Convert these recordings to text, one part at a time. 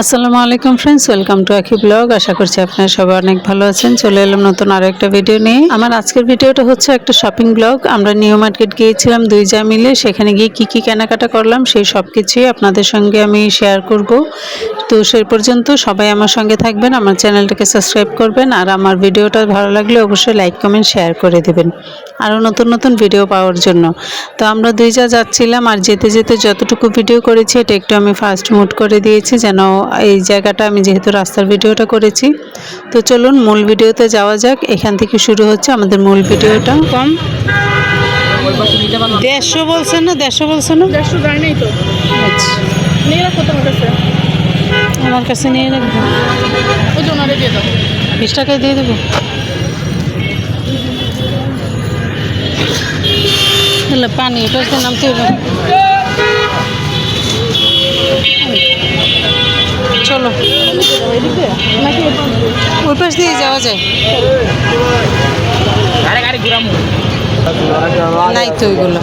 আসসালামু আলাইকুম friends welcome to Akhi blog আশা করছি আপনারা সবাই অনেক ভালো আছেন। চলে এলাম নতুন আরও একটা ভিডিও নিয়ে। আমার আজকের ভিডিওটা হচ্ছে একটা শপিং ব্লগ আমরা নিউ মার্কেট গিয়েছিলাম দুই যা মিলে। সেখানে গিয়ে কি কি কেনাকাটা করলাম, সেই সব কিছুই আপনাদের সঙ্গে আমি শেয়ার করব। তো সে পর্যন্ত সবাই আমার সঙ্গে থাকবেন, আমার চ্যানেলটাকে সাবস্ক্রাইব করবেন। আর আমার ভিডিওটা ভালো লাগলে অবশ্যই লাইক কমেন্ট শেয়ার করে দেবেন। আরও নতুন নতুন ভিডিও পাওয়ার জন্য। তো আমরা দুই যা যাচ্ছিলাম আর যেতে যেতে যতটুকু ভিডিও করেছি, এটা একটু আমি ফার্স্ট মুড করে দিয়েছি যেন এই জায়গাটা আমি যেহেতু রাস্তার ভিডিওটা করেছি। তো চলুন মূল ভিডিওতে যাওয়া যাক। এখান থেকে শুরু হচ্ছে আমাদের মূল ভিডিওটা। কম। দেড়শো বলছেন না? দেড়শো বলছেন না? দেড়শো নাই তো। আচ্ছা আমার কাছে নিয়ে রাখব। বিশ টাকায় দিয়ে দেবো। তাহলে পানি পাশে নামতে হবে। চলো। ওই পাশ দিয়ে যাওয়া যায়। নাই তো ওইগুলো।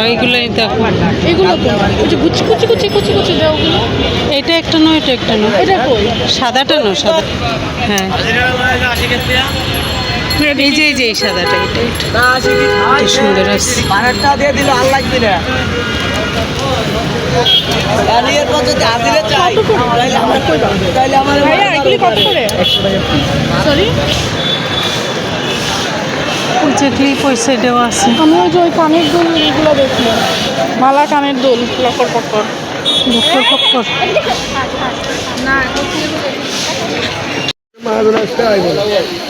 ওইগুলোই দেখো। কুচি কুচি কুচি কুচি কুচি দাও এটা একটা নয় এটা একটা নয়। সাদাটা নয় সাদা। হ্যাঁ। এই যে এই যে এই সাদাটা এটা এটা। সুন্দর আছে। পানেরটা দিয়ে দিল আর লাগবে না। আমি ওই যে ওই কানের দুল এগুলো দেখি মালা কানের দুল লকর পকর মাহাজন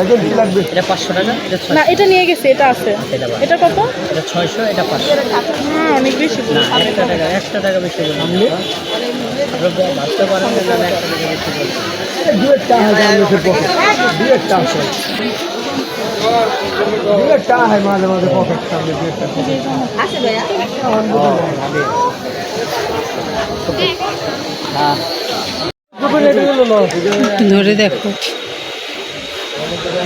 এটা কি লাগবে এটা টাকা এটা না এটা নিয়ে গেছে এটা আছে। এটা এটা কত? এটা ছয়শো এটা পাঁচশো। হ্যাঁ অনেক বেশি না টাকা টাকা বেশি বলুন আপনি ভাবতে পারেন না আমি টাকা বেশি বলছি। দুয়েরটা হয় হয় মাঝে মাঝে পকেট সামনে দুয়েরটা হ্যাঁ। ধরে দেখো।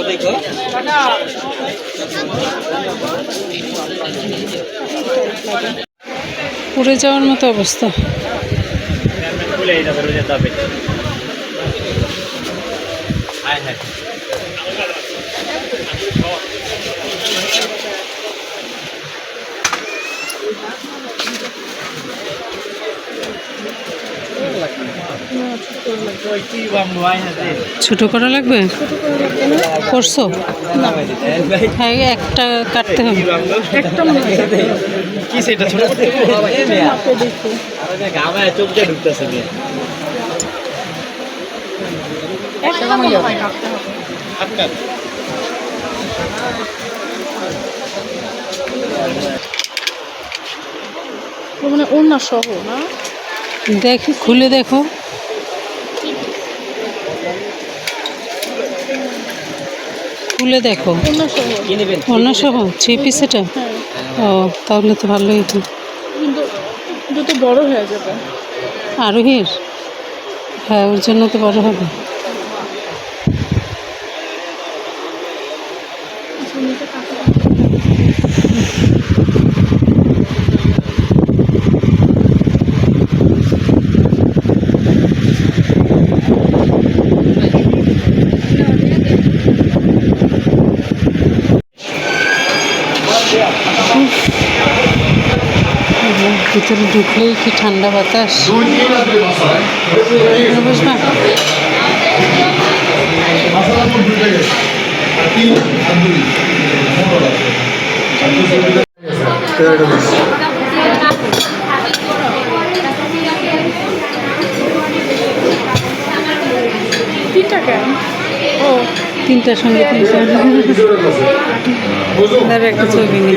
লাগে? পুড়ে যাওয়ার মতো অবস্থা ছোট করা লাগবে? করছ? হ্যাঁ একটা কাটতে হবে। কি সেটা ছোট হয় মানে অন্য সহ না? দেখি খুলে দেখো। খুলে দেখো। অন্য সহ থ্রি পিস এটা? হ্যাঁ। ও তাহলে তো ভালোই কিন্তু কিন্তু তো বড় হয়ে যাবে। আরোহীর? হ্যাঁ ওর জন্য তো বড় হবে। ভিতরে ঢুকলেই কি ঠান্ডা বাতাস বুঝবেন Thank you. তিনটার সঙ্গে তিনটা একটা ছবি নিই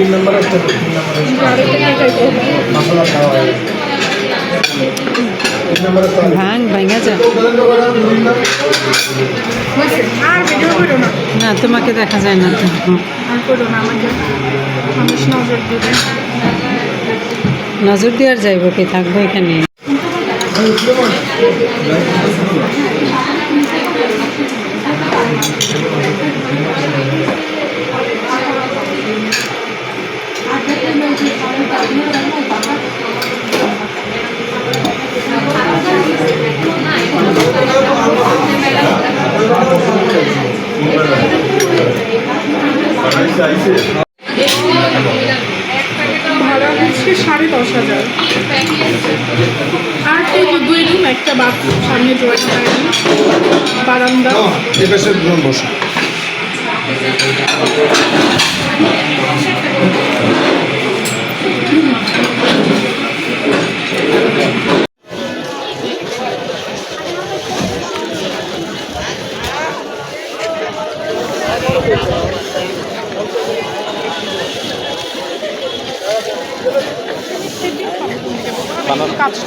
ভাঙ, ভাঙা যা। না, তোমাকে দেখা যায় না। নজর দেওয়ার যাইব কি, থাকব এখানে। বসো।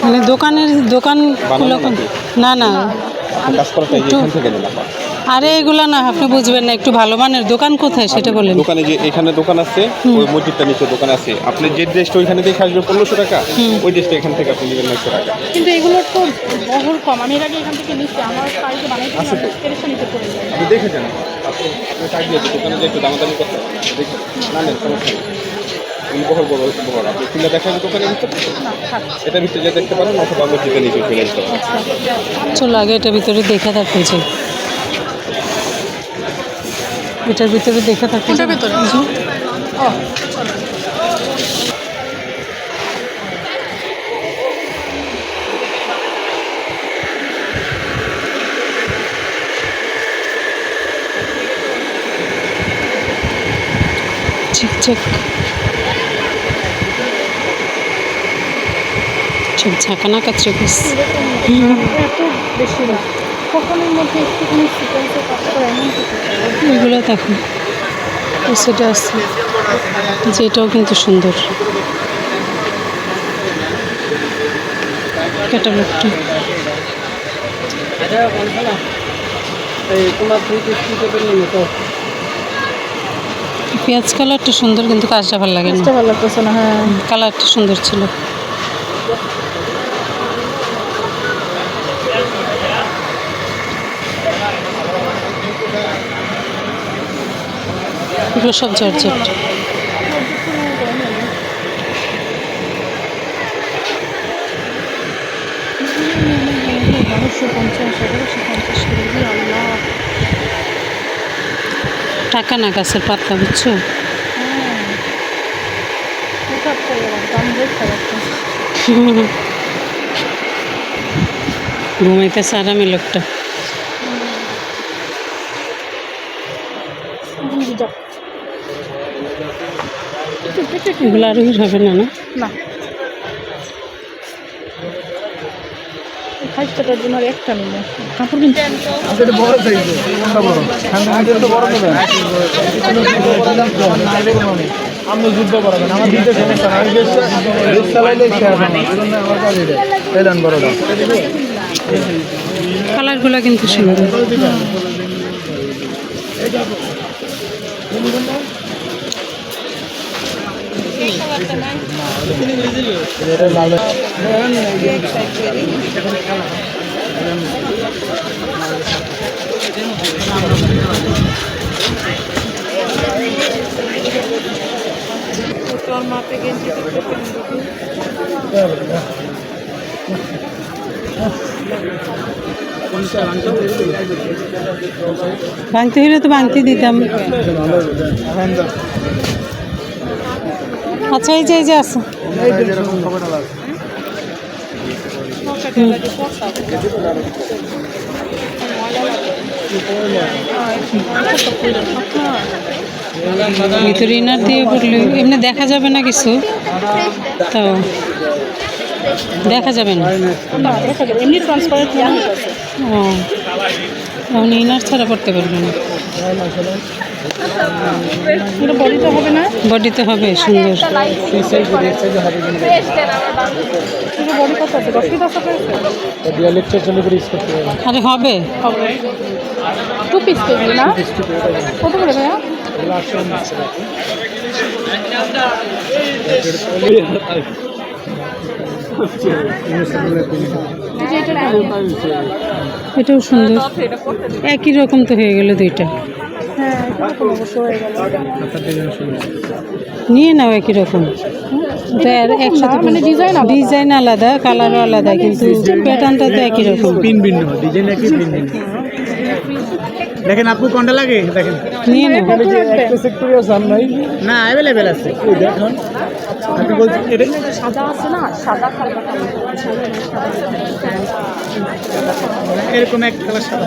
মানে দোকানের দোকান না না। কাজ করাটা এই যে এখান থেকে নিলাম আরে এগুলা না আপনি বুঝবেন না একটু ভালো মানের দোকান কোথায় সেটা বলেন দোকানে যে এখানে দোকান আছে ওই মসজিদটা নিচে দোকান আছে। আপনি যে ড্রেসটা ওইখানে দেখে আসবে পনেরোশো টাকা। ওই ড্রেসটা এখান থেকে আপনি নেবেন নয়শো টাকা। কিন্তু এগুলোর তো বহর কম। আমি এর আগে এখান থেকে নিচ্ছি। আমার বাড়িতে পড়ে যায়। আপনি দেখে যান। আপনি আপনি চাইলে দোকানে যে একটু দামাদামি করতে দেখে না নেন সমস্যা নেই। বহর বড় বহর আপনি খুলে দেখেন দোকানের ভিতরে না এটা ভিতরে যে দেখতে পারেন অথবা মসজিদে নিচে চলে আসতে পারেন। চলো আগে এটা ভিতরে দেখে থাকতে চাই এটার ভিতরে দেখে থাকতে কোনটার ভিতরে? ও বেশি না। কখনের মধ্যে একটুখানি সিকোয়েন্সে কাজ করে এমন এগুলো দেখো সেটা আছে। যে এটাও কিন্তু সুন্দর। ক্যাটালগটা। পেঁয়াজ কালারটা সুন্দর কিন্তু কাজটা ভালো লাগে না হ্যাঁ। কালারটা সুন্দর ছিল। এগুলো সব জর্জেট টাকা না গাছের পাতা বুঝছ? ঘুমাইতেছে আরামে লোকটা যাক একটু একটু একটু এগুলো আরও হবে না না? ফাইভটার জন্য আর একটা নিব কাপড় কিন্তু এটা বড় সাইজ কোনটা বড়। হ্যান্ডেল তো বড় নেবেন আমি যুদ্ধ করাবেন আমার দিতে সমস্যা না আমি বেশ বেশ চালাইলে শেয়ার আমার কাজ এটা। এই বড়টা। কালারগুলো কিন্তু সুন্দর মাপে গেঞ্জি ভাঙতে হলে তো ভাঙতে দিতাম। আচ্ছা এই যে এই যে আছে। ভিতরে ইনার দিয়ে পড়লে এমনি দেখা যাবে না কিছু তো দেখা যাবে না। ও আপনি ইনার ছাড়া পড়তে পারবেন বডিতে হবে না? বডিতে হবে সুন্দর। আরে হবে। টু পিস না? কত করে ভাইয়া? এটাও সুন্দর। একই রকম তো হয়ে গেল দুইটা। নিয়ে নাও একই রকম। একসাথে মানে ডিজাইন আলাদা। ডিজাইন আলাদা কালারও আলাদা কিন্তু প্যাটার্নটা তো একই রকম। পিন ভিন্ন ডিজাইন একই পিন ভিন্ন। দেখেন আপু কোনটা লাগে? দেখেন। নিয়ে নাই? না অ্যাভেলেবেল আছে। ওই দেখুন আপনি বলছেন এটা? সাদা আছে না? সাদা কালার এরকম এক কালার সাদা।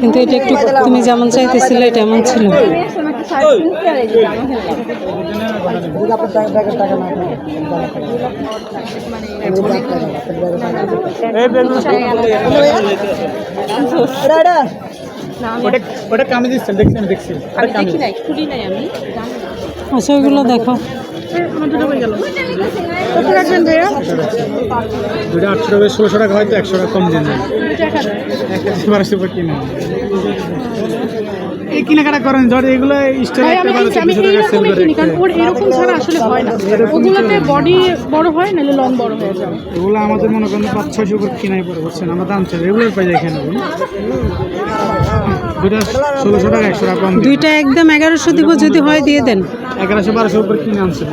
কিন্তু এটা একটু তুমি যেমন চাইতেছিলে এটা এমন ছিল। শার্ট কিনতে কত রাখবেন ভাইয়া দুটো আটশো টাকা ষোলোশো টাকা হয়তো একশো টাকা কম দিন বারোশো টাকা কিনে? এই কেনাকাটা করেন ধর এগুলো করে এরকম ছাড়া আসলে হয় না। ওগুলোতে বডি বড় হয় নাহলে লং বড় হয়ে যায় এগুলো আমাদের মনে করেন পাঁচ ছয়শো উপর কিনাই পড়ে বুঝছেন? আমরা দাম চাই এগুলোই পাই যায় এখানে দুইটা একদম এগারোশো দিব যদি হয় দিয়ে দেন। এগারোশো বারোশো উপর কিনে আনছে।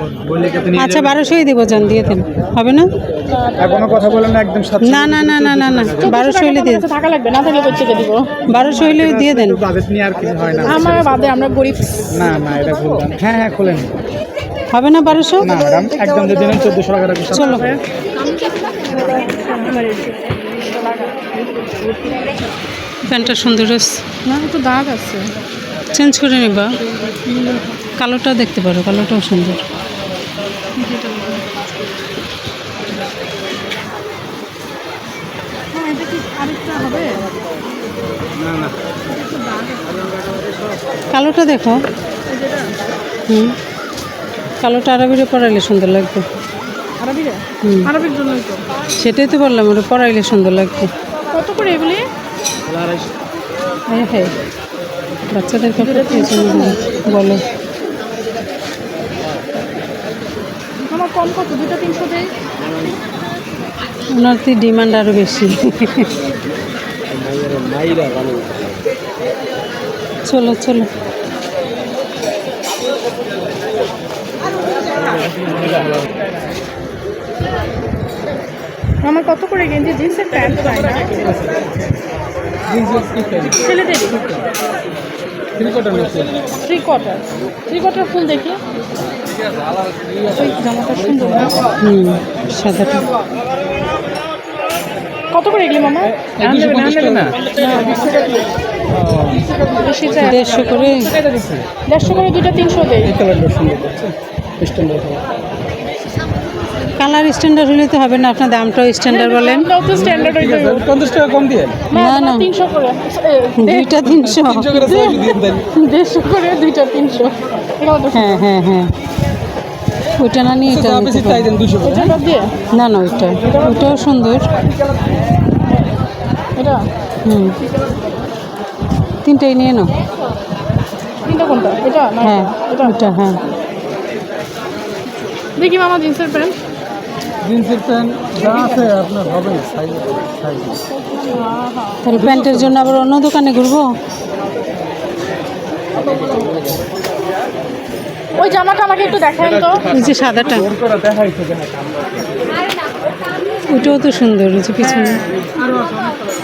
আচ্ছা বারোশোই দিব যান দিয়ে দেন। হবে না? কোনো কথা বলেন না একদম না না না না না না বারোশো হইলে দিয়ে তোমার লাগবে? না থাকলে কোথেকে দিব। বারোশো হইলে দিয়ে দেন। বাজেট নিয়ে আর কিছু হয় না। আমার বাদে আমরা গরিব। না না এটা বললাম হ্যাঁ হ্যাঁ খোলেন। হবে না বারোশো? না ম্যাডাম একদম চোদ্দোশো টাকা প্যান্টটা সুন্দর আছে। না একটু দাগ আছে। চেঞ্জ করে নিবা। কালোটা দেখতে পারো কালোটাও সুন্দর। হ্যাঁ এটা কি আরেকটা হবে? না না। কালোটা দেখো। হুম। কালোটা আরবিরে পরাইলে সুন্দর লাগবে। আরবির জন্যই তো। সেটাই তো বললাম ওটা পরাইলে সুন্দর লাগবে। কত করে এগুলি? হ্যাঁ হ্যাঁ। বাচ্চাদের। বলো। আমার কম কত? দুটো তিনশো দেয় ওনার তো ডিমান্ড আরও বেশি। চলো চলো। আমার কত করে গেঞ্জি? জিন্সের প্যান্ট পাই না। ছেলেদের three quarter three quarter full দেখি। ওই জামাটা সুন্দর হুম। সাদাটা। কত করে এগুলি মামা? দেড়শো করে। দেড়শো করে দুইটা তিনশো দেয় কালার স্ট্যান্ডার্ড হলে তো হবে না আপনার দামটাও স্ট্যান্ডার্ড বলেন। পঞ্চাশ টাকা কম দিয়ে? না, না তিনশো করে। দুইটা তিনশো। দেড়শো করে দুইটা তিনশো। হ্যাঁ হ্যাঁ হ্যাঁ। ওইটা না নিয়ে এটা বাদ দিয়ে। না না ওইটা ওইটাও সুন্দর। এটা? হুম। তিনটাই নিয়ে নাও। তিনটা কোনটা? এটা হ্যাঁ এটা? হ্যাঁ। দেখি মামা জিন্সের প্যান্ট। জিন্সের প্যান্ট যা আছে আপনার হবে না সাইজ সাইজ। তাহলে প্যান্টের জন্য আবার অন্য দোকানে ঘুরবো? ওই জামাটা আমাকে একটু দেখান তো। যে সাদাটা। ওটাও তো সুন্দর যে পিছনে।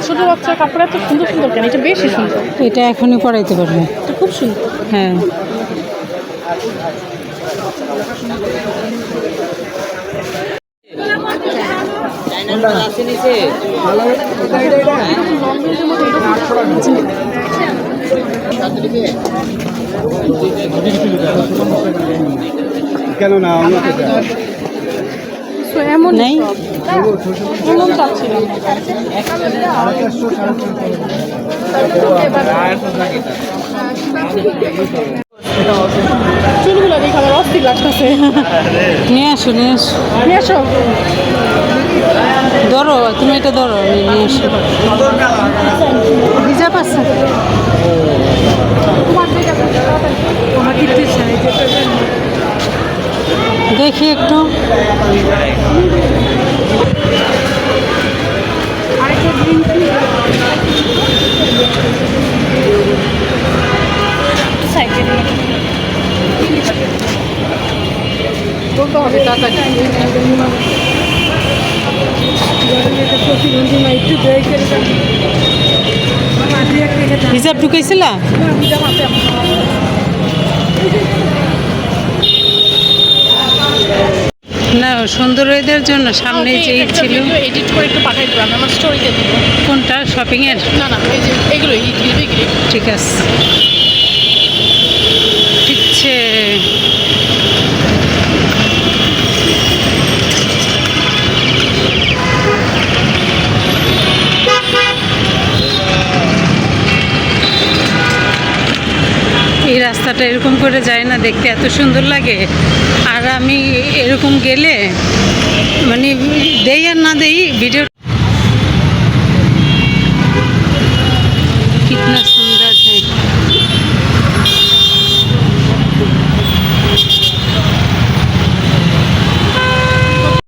ছোট বাচ্চার কাপড় এত সুন্দর সুন্দর কেন? এটা বেশি সুন্দর। এটা এখনই পরাইতে পারবে। এটা খুব সুন্দর। হ্যাঁ। কেন না? এমন নাই। এমন চাচ্ছিলাম চুলগুলো দেখে আমার অস্থির লাগতেছে নিয়ে আসো নিয়ে আসো নিয়ে আসো ধরো তুমি এটা ধরো আমি নিয়ে আসো রিজার্ভ আছে দেখি একটু আরেকটা গ্রিন বলতে হবে তাড়াতাড়ি রিজার্ভ ঢুকাইছিলা? না সুন্দর ওয়েদের জন্য সামনে যে ছিল। এডিট করে একটু পাঠাই দেবো আমি আমার স্টোরিতে কোনটা? শপিং এর? না না এগুলো। ঠিক আছে। রোদটা এরকম করে যায় না, দেখতে এত সুন্দর লাগে। আর আমি এরকম গেলে মানে দেই আর না দেই ভিডিও